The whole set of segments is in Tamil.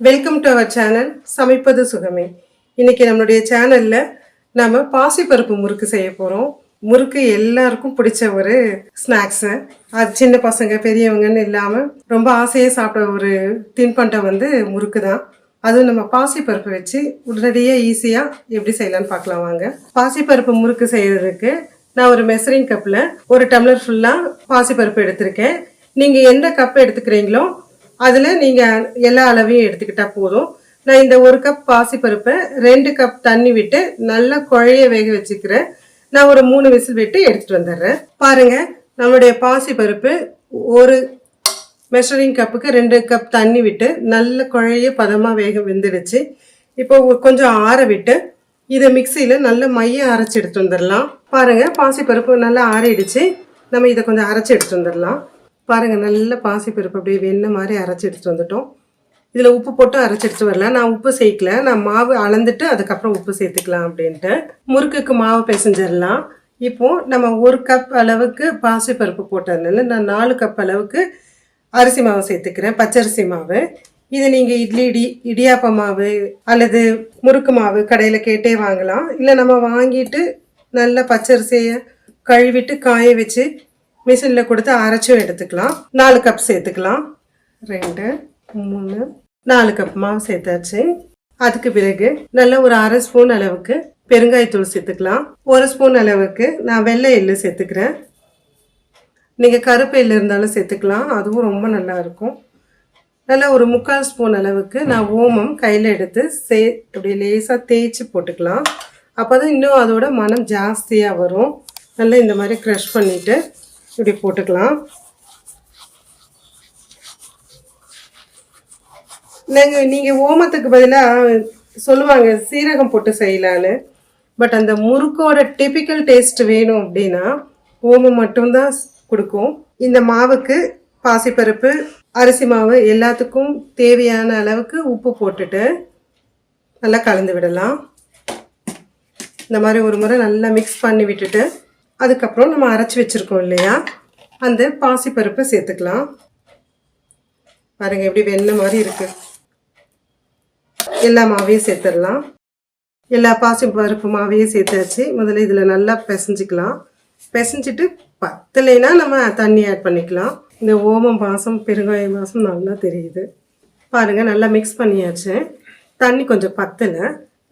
வெல்கம் டு அவர் சேனல் சமைப்பது சுகமே. இன்றைக்கி நம்மளுடைய சேனலில் நம்ம பாசிப்பருப்பு முறுக்கு செய்ய போகிறோம் முறுக்கு எல்லாருக்கும் பிடிச்ச ஒரு ஸ்நாக்ஸு அது சின்ன பசங்க பெரியவங்கன்னு இல்லாமல் ரொம்ப ஆசையாக சாப்பிட்ற ஒரு தின்பண்டம் வந்து முறுக்கு தான். அதுவும் நம்ம பாசிப்பருப்பு வச்சு உடனடியாக ஈஸியாக எப்படி செய்யலாம்னு பார்க்கலாம் வாங்க. பாசிப்பருப்பு முறுக்கு செய்கிறதுக்கு நான் ஒரு மெசரிங் கப்பில் ஒரு டம்ளர் ஃபுல்லாக பாசிப்பருப்பு எடுத்திருக்கேன். நீங்கள் எந்த கப் எடுத்துக்கிறீங்களோ அதில் நீங்கள் எல்லா அளவையும் எடுத்துக்கிட்டால் போதும். நான் இந்த ஒரு கப் பாசிப்பருப்பை ரெண்டு கப் தண்ணி விட்டு நல்லா குழைய வேக வச்சுக்கிறேன் நான் ஒரு மூணு விசில் விட்டு எடுத்துகிட்டு வந்துடுறேன். பாருங்க நம்மளுடைய பாசிப்பருப்பு ஒரு மெஷரிங் கப்புக்கு ரெண்டு கப் தண்ணி விட்டு நல்ல குழைய பதமாக வேக வெந்துடுச்சு. இப்போ கொஞ்சம் ஆற விட்டு இதை மிக்சியில் நல்ல மைய அரைச்சி எடுத்து வந்துடலாம். பாருங்கள் பாசிப்பருப்பு நல்லா ஆறிடுச்சு. நம்ம இதை கொஞ்சம் அரைச்சி எடுத்து வந்துடலாம். பாருங்கள் நல்ல பாசிப்பருப்பு அப்படியே வெண்ணெய் மாதிரி அரைச்சி எடுத்துட்டு வந்துட்டோம். இதில் உப்பு போட்டு அரைச்சி எடுத்து வரல. நான் உப்பு சேர்க்கல. நான் மாவு அளந்துட்டு அதுக்கப்புறம் உப்பு சேர்த்துக்கலாம் அப்படின்ட்டு. முறுக்குக்கு மாவு பிசைஞ்சிடலாம். இப்போது நம்ம ஒரு கப் அளவுக்கு பாசிப்பருப்பு போட்டதுனால நான் நாலு கப் அளவுக்கு அரிசி மாவு சேர்த்துக்கிறேன். பச்சரிசி மாவு. இது நீங்கள் இட்லி இடி இடியாப்ப மாவு அல்லது முறுக்கு மாவு கடையில் கேட்டே வாங்கலாம். இல்லை நம்ம வாங்கிட்டு நல்லா பச்சரிசியை கழுவிட்டு காய வச்சு மிஷினில் கொடுத்து அரைச்சும் எடுத்துக்கலாம். நாலு கப் சேர்த்துக்கலாம். ரெண்டு மூணு நாலு கப் மாவு சேர்த்தாச்சு. அதுக்கு பிறகு நல்ல ஒரு அரை ஸ்பூன் அளவுக்கு பெருங்காயத்தூள் சேர்த்துக்கலாம். ஒரு ஸ்பூன் அளவுக்கு நான் வெள்ளை எள்ளு சேர்த்துக்கிறேன். நீங்கள் கருப்பு எள்ளு இருந்தாலும் சேர்த்துக்கலாம். அதுவும் ரொம்ப நல்லா இருக்கும். நல்லா ஒரு முக்கால் ஸ்பூன் அளவுக்கு நான் ஓமம் கையில் எடுத்து சே அப்படி லேசாக தேய்ச்சி போட்டுக்கலாம். அப்போ தான் இன்னும் அதோட மனம் ஜாஸ்தியாக வரும். நல்லா இந்த மாதிரி க்ரஷ் பண்ணிவிட்டு இப்படி போட்டுக்கலாம். நாங்கள் நீங்கள் ஓமத்துக்கு பதிலாக சொல்லுவாங்க சீரகம் போட்டு செய்யலான்னு. பட் அந்த முறுக்கோட டிபிக்கல் டேஸ்ட் வேணும் அப்படின்னா ஓமம் மட்டும்தான் கொடுக்கும். இந்த மாவுக்கு பாசிப்பருப்பு அரிசி மாவு எல்லாத்துக்கும் தேவையான அளவுக்கு உப்பு போட்டுட்டு நல்லா கலந்து விடலாம். இந்த மாதிரி ஒரு முறை நல்லா மிக்ஸ் பண்ணி விட்டுட்டு அதுக்கப்புறம் நம்ம அரைச்சி வச்சுருக்கோம் இல்லையா? அந்த பாசிப்பருப்பை சேர்த்துக்கலாம். பாருங்கள் எப்படி வெண்ணெய் மாதிரி இருக்குது எல்லா மாவையும் சேர்த்துடலாம். எல்லா பாசி பருப்பு மாவையும் சேர்த்தாச்சு. முதல்ல இதில் நல்லா பிசைஞ்சிக்கலாம். பிசைஞ்சிட்டு பத்தலைனா நம்ம தண்ணி ஆட் பண்ணிக்கலாம். இந்த ஓமம் பாசம் பெருங்காய பாசம் நல்லா தெரியுது. பாருங்கள் நல்லா மிக்ஸ் பண்ணியாச்சு. தண்ணி கொஞ்சம் பத்தலை.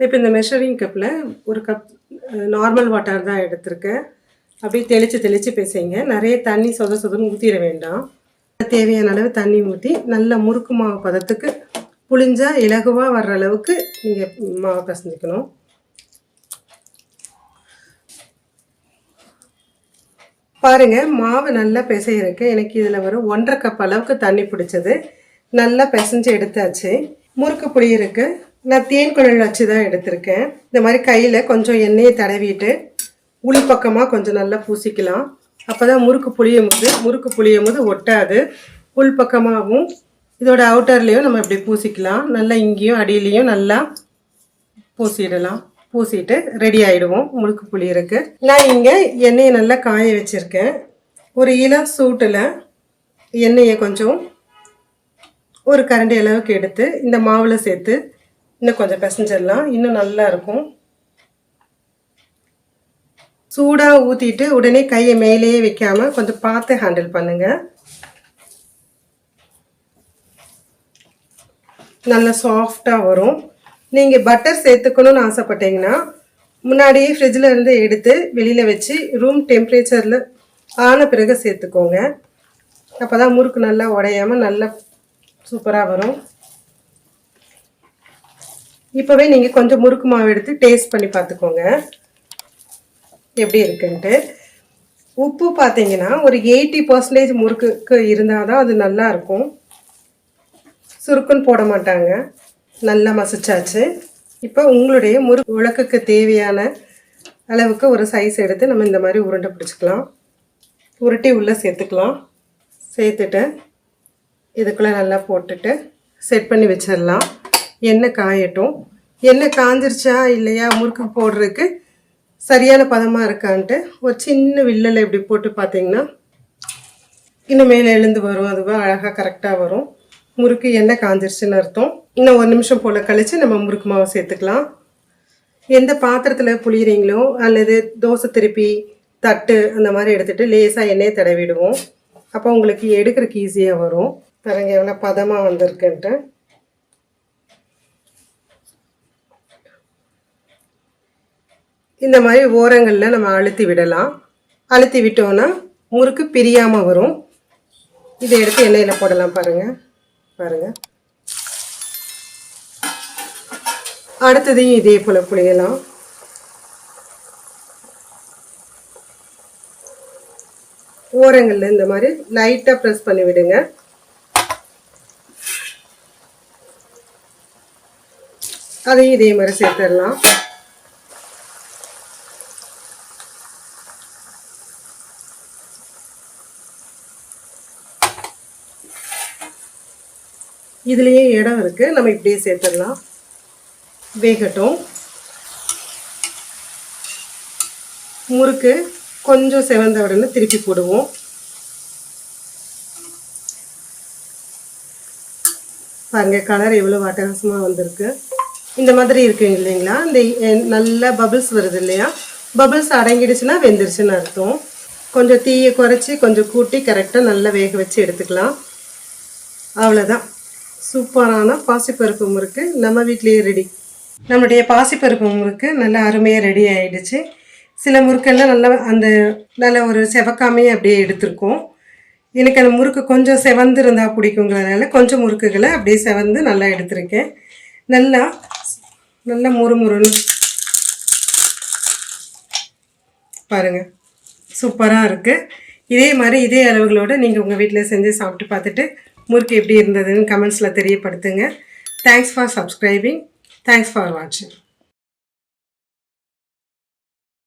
இப்போ இந்த மெஷரிங் கப்பில் ஒரு கப் நார்மல் வாட்டர் தான் எடுத்திருக்கேன். அப்படியே தெளித்து தெளித்து பேசுங்க நிறைய தண்ணி சொத சொதன்னு ஊற்றிட வேண்டாம். தேவையான அளவு தண்ணி ஊற்றி நல்ல முறுக்கு மாவு பதத்துக்கு புளிஞ்சால் இலகுவாக வர்ற அளவுக்கு நீங்கள் மாவு பிசைஞ்சுக்கணும். பாருங்க மாவு நல்லா பிசையிருக்கு எனக்கு இதில் வரும் ஒன்றரை கப் அளவுக்கு தண்ணி பிடிச்சது. நல்லா பிசைஞ்சு எடுத்தாச்சு. முறுக்கு புளி இருக்குது நான் தேன் குழல் வச்சு தான் எடுத்திருக்கேன். இந்த மாதிரி கையில் கொஞ்சம் எண்ணெயை தடவிட்டு உள் பக்கமாக கொஞ்சம் நல்லா பூசிக்கலாம். அப்போ தான் முறுக்கு புளியும் போது முறுக்கு புளியும் போது ஒட்டாது. உள் பக்கமாகவும் இதோட அவுட்டர்லேயும் நம்ம இப்படி பூசிக்கலாம். நல்லா இங்கேயும் அடியிலையும் நல்லா பூசிடலாம். பூசிட்டு ரெடி ஆகிடுவோம் முழுக்கு புளி நான் இங்கே எண்ணெயை நல்லா காய வச்சுருக்கேன். ஒரு இளம் சூட்டில் எண்ணெயை கொஞ்சம் ஒரு கரண்டி அளவுக்கு எடுத்து இந்த மாவில் சேர்த்து இன்னும் கொஞ்சம் பிசைஞ்சிடலாம். இன்னும் நல்லா இருக்கும். சூடாக ஊற்றிட்டு உடனே கையை மேலேயே வைக்காமல் கொஞ்சம் பார்த்து ஹேண்டில் பண்ணுங்க. நல்ல சாஃப்டாக வரும். நீங்கள் பட்டர் சேர்த்துக்கணும்னு ஆசைப்பட்டீங்கன்னா முன்னாடியே ஃப்ரிட்ஜில் இருந்து எடுத்து வெளியில் வச்சு ரூம் டெம்பரேச்சரில் ஆன பிறகு சேர்த்துக்கோங்க. அப்போ தான் முறுக்கு நல்லா உடையாமல் நல்லா சூப்பராக வரும். இப்போவே நீங்கள் கொஞ்சம் முறுக்கு மாவு எடுத்து டேஸ்ட் பண்ணி பார்த்துக்கோங்க. எப்படி இருக்குன்ட்டு. உப்பு பார்த்தீங்கன்னா ஒரு எயிட்டி பர்சன்டேஜ் முறுக்குக்கு இருந்தால் தான் அது நல்லா இருக்கும். சுருக்குன்னு போட மாட்டாங்க. நல்லா மசிச்சாச்சு. இப்போ உங்களுடைய முறுக்கு உலக்குக்கு தேவையான அளவுக்கு ஒரு சைஸ் எடுத்து நம்ம இந்த மாதிரி உருண்டை பிடிச்சிக்கலாம். உருட்டி உள்ளே சேர்த்துக்கலாம். சேர்த்துட்டு இதுக்குள்ளே நல்லா போட்டுட்டு செட் பண்ணி வச்சிடலாம். எண்ணெய் காயட்டும். எண்ணெய் காஞ்சிருச்சா இல்லையா முறுக்கு போடுறதுக்கு? சரியான பதமாக இருக்கான்ட்டு ஒரு சின்ன வில்லில் இப்படி போட்டு பார்த்தீங்கன்னா இன்னும் மேலே எழுந்து வரும் அதுவாக அழகாக கரெக்டாக வரும். முறுக்கு எண்ணெய் காஞ்சிருச்சுன்னு அர்த்தம். இன்னும் ஒரு நிமிஷம் போல் கழித்து நம்ம முறுக்கு மாவு சேர்த்துக்கலாம். எந்த பாத்திரத்தில் புளியிறீங்களோ அல்லது தோசை திருப்பி தட்டு அந்த மாதிரி எடுத்துகிட்டு லேசாக எண்ணெயை தடவிடுவோம். அப்போ உங்களுக்கு எடுக்கிறதுக்கு ஈஸியாக வரும். பாருங்க எவ்வளோ பதமாக வந்திருக்குன்ட்டு. இந்த மாதிரி ஓரங்களில் நம்ம அழுத்தி விடலாம். அழுத்தி விட்டோன்னா முறுக்கு பிரியாமல் வரும். இதை எடுத்து எண்ணெயில் போடலாம் பாருங்கள் பாருங்கள் அடுத்ததையும் இதே போல் புளியலாம் ஓரங்களில் இந்த மாதிரி லைட்டாக ப்ரெஸ் பண்ணி விடுங்க. அதையும் இதே மாதிரி சேர்த்துடலாம். இதுலேயே இடம் இருக்குது நம்ம இப்படியே சேர்த்துடலாம். வேகட்டும். முறுக்கு கொஞ்சம் செவந்த உடனே திருப்பி போடுவோம். பாருங்க கலர் எவ்வளோ அட்டகாசமாக வந்திருக்கு. இந்த மாதிரி இருக்குங்க இல்லைங்களா? இந்த நல்ல பபிள்ஸ் வருது இல்லையா? பபிள்ஸ் அடங்கிடுச்சுன்னா வெந்துருச்சுன்னு அர்த்தம். கொஞ்சம் தீயை குறைச்சி கொஞ்சம் கூட்டி கரெக்டாக நல்லா வேக வச்சு எடுத்துக்கலாம். அவ்வளோதான் சூப்பரான பாசிப்பருப்பு முறுக்கு நம்ம வீட்லேயே ரெடி நம்மளுடைய பாசிப்பருப்பு முறுக்கு நல்லா அருமையாக ரெடி ஆகிடுச்சு சில முறுக்கெல்லாம் நல்லா அந்த நல்ல ஒரு செவக்காமையே அப்படியே எடுத்திருக்கோம். எனக்கு அந்த முறுக்கு கொஞ்சம் செவந்து இருந்தால் பிடிக்குங்கிறதுனால கொஞ்சம் முறுக்குகளை அப்படியே செவந்து நல்லா எடுத்திருக்கேன். நல்லா நல்லா முறுமுறுன்னு பாருங்கள் சூப்பராக இருக்குது இதே மாதிரி இதே அளவுகளோடு நீங்கள் உங்கள் வீட்டில் செஞ்சு சாப்பிட்டு பார்த்துட்டு முறுக்கு எப்படி இருந்ததுன்னு கமெண்ட்ஸில் தெரியப்படுத்துங்க. Thanks for subscribing thanks for வாட்சிங்